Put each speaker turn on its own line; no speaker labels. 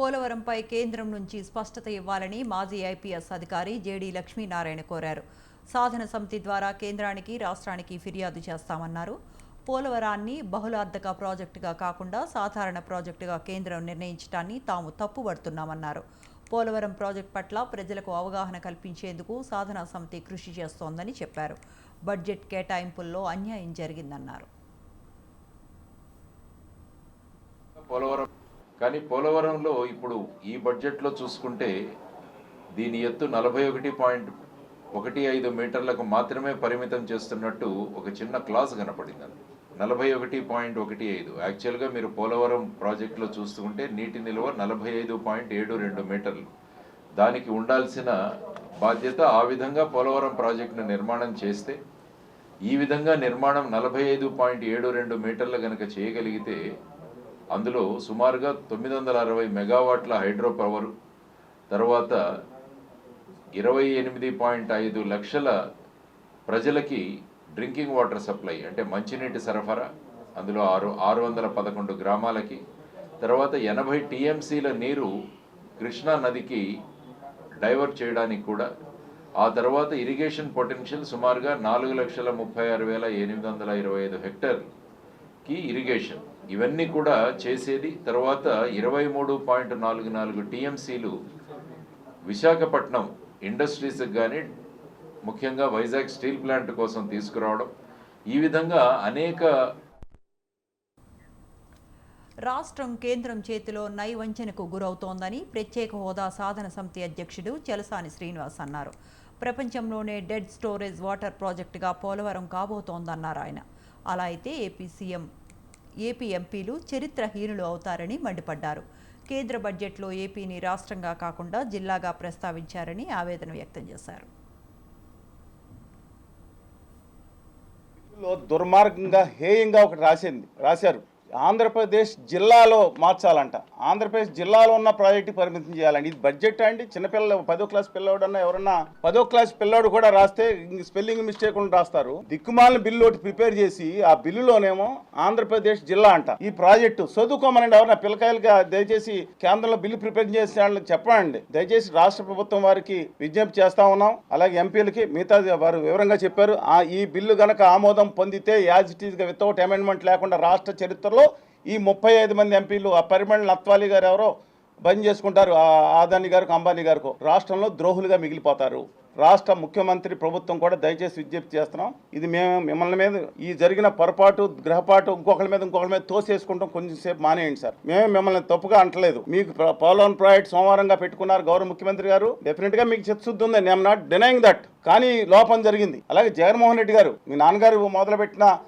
పోలవరంపై కేంద్రం నుంచి స్పష్టత ఇవ్వాలని మాజీ ఐపీఎస్ అధికారి జేడీ లక్ష్మీనారాయణ కోరారు. సాధన సమితి ద్వారా కేంద్రానికి రాష్ట్రానికి ఫిర్యాదు చేస్తామన్నారు. పోలవరాన్ని బహుళార్థక ప్రాజెక్టుగా కాకుండా సాధారణ ప్రాజెక్టుగా కేంద్రం నిర్ణయించడాన్ని తాము తప్పుపడుతున్నామన్నారు పోలవరం ప్రాజెక్టు పట్ల ప్రజలకు అవగాహన కల్పించేందుకు సాధనా సమితి కృషి చేస్తోందని చెప్పారు. బడ్జెట్ కేటాయింపుల్లో అన్యాయం జరిగిందన్నారు.
పోలవరం కానీ పోలవరంలో ఇప్పుడు ఈ బడ్జెట్లో చూసుకుంటే దీని ఎత్తు నలభై ఒకటి పాయింట్ ఒకటి ఐదు మీటర్లకు మాత్రమే పరిమితం చేస్తున్నట్టు ఒక చిన్న క్లాస్ కనపడింది నలభై ఒకటి పాయింట్ ఒకటి ఐదు. యాక్చువల్గా మీరు పోలవరం ప్రాజెక్టులో చూసుకుంటే నీటి నిల్వ నలభై ఐదు పాయింట్ ఏడు రెండు మీటర్లు. దానికి ఉండాల్సిన బాధ్యత ఆ విధంగా పోలవరం ప్రాజెక్టును నిర్మాణం చేస్తే ఈ విధంగా నిర్మాణం నలభై ఐదు పాయింట్ ఏడు రెండు మీటర్లు కనుక చేయగలిగితే అందులో సుమారుగా తొమ్మిది వందల అరవై మెగావాట్ల హైడ్రో పవర్ తర్వాత ఇరవై ఎనిమిది పాయింట్ ఐదు లక్షల ప్రజలకి డ్రింకింగ్ వాటర్ సప్లై అంటే మంచినీటి సరఫరా అందులో ఆరు ఆరు వందల పదకొండు గ్రామాలకి తర్వాత ఎనభై టీఎంసీల నీరు కృష్ణా నదికి డైవర్ట్ చేయడానికి కూడా ఆ తర్వాత ఇరిగేషన్ పొటెన్షియల్ సుమారుగా నాలుగు లక్షల ముప్పై ఆరు వేల ఎనిమిది వందల ఇరవై ఐదు కి ఇరిగేషన్ ఇవన్నీ కూడా చేసేది తర్వాత ఇరవై మూడు పాయింట్ నాలుగు నాలుగు టీఎంసీలు విశాఖపట్నం ఇండస్ట్రీస్కి కానీ ముఖ్యంగా వైజాగ్ స్టీల్ ప్లాంట్ కోసం తీసుకురావడం. ఈ విధంగా అనేక
రాష్ట్రం కేంద్రం చేతిలో నైవంచనకు గురవుతోందని ప్రత్యేక హోదా సాధన సమితి అధ్యక్షుడు చలసాని శ్రీనివాస్ అన్నారు. ప్రపంచంలోనే డెడ్ స్టోరేజ్ వాటర్ ప్రాజెక్టుగా పోలవరం కాబోతోందన్నారు ఆయన. అలా అయితే ఏపీ సీఎం ఏపీ ఎంపీలు చరిత్రహీనులు అవుతారని మండిపడ్డారు. కేంద్ర బడ్జెట్లో ఏపీని రాష్ట్రంగా కాకుండా జిల్లాగా ప్రస్తావించారని ఆవేదన వ్యక్తం చేశారు.
దుర్మార్గంగా హేయంగా ఒకటి రాసింది రాశారు. ఆంధ్రప్రదేశ్ జిల్లాలో మార్చాలంట. ఆంధ్రప్రదేశ్ జిల్లాలో ఉన్న ప్రాజెక్టు పరిమితం చేయాలండి. ఇది బడ్జెట్ అండి? చిన్నపిల్ల పదో క్లాస్ పిల్లోడన్నా ఎవరన్నా పదో క్లాస్ పిల్లోడు కూడా రాస్తే స్పెల్లింగ్ మిస్టేక్ రాస్తారు. దిక్కుమాలిన బిల్లు ఒకటి ప్రిపేర్ చేసి ఆ బిల్లులోనేమో ఆంధ్రప్రదేశ్ జిల్లా అంట. ఈ ప్రాజెక్టు చదువుకోమనండి ఎవరన్నా పిల్లకాయలుగా దయచేసి కేంద్రంలో బిల్లు ప్రిపేర్ చేసిన చెప్పండి. దయచేసి రాష్ట్ర ప్రభుత్వం వారికి విజ్ఞప్తి చేస్తా ఉన్నాం. అలాగే ఎంపీలకి మిగతా వారు వివరంగా చెప్పారు. ఆ ఈ బిల్లు గనక ఆమోదం పొందితే యాజ్ ఇట్ ఈస్గా వితౌట్ అమెండ్మెంట్ లేకుండా రాష్ట్ర చరిత్రలో ఈ ముప్పై ఐదు మంది ఎంపీలు ఆ పరిమళ నత్వాలి గారు ఎవరో బంద్ చేసుకుంటారు ఆ ఆదాని గారికి అంబానీ గారికి. రాష్ట్రంలో ద్రోహులుగా మిగిలిపోతారు. రాష్ట్ర ముఖ్యమంత్రి ప్రభుత్వం కూడా దయచేసి విజ్ఞప్తి చేస్తున్నాం. ఇది మేము మిమ్మల్ని మీద ఈ జరిగిన పొరపాటు గ్రహపాటు ఇంకొకరి మీద ఇంకొకరి మీద తోసేసుకుంటాం. కొంచెంసేపు మానేయండి సార్. మేము మిమ్మల్ని తప్పుగా అంటలేదు. మీకు ప్ర- పోలవరం ప్రాజెక్ట్ సోమవారంగా పెట్టుకున్నారు గౌరవ ముఖ్యమంత్రి గారు. డెఫినెట్గా మీకు చిత్తశుద్ధి ఉంది ఐఎమ్ నాట్ డినయింగ్ దట్ కానీ లోపం జరిగింది. అలాగే జగన్మోహన్ రెడ్డి గారు మీ నాన్నగారు మొదలుపెట్టిన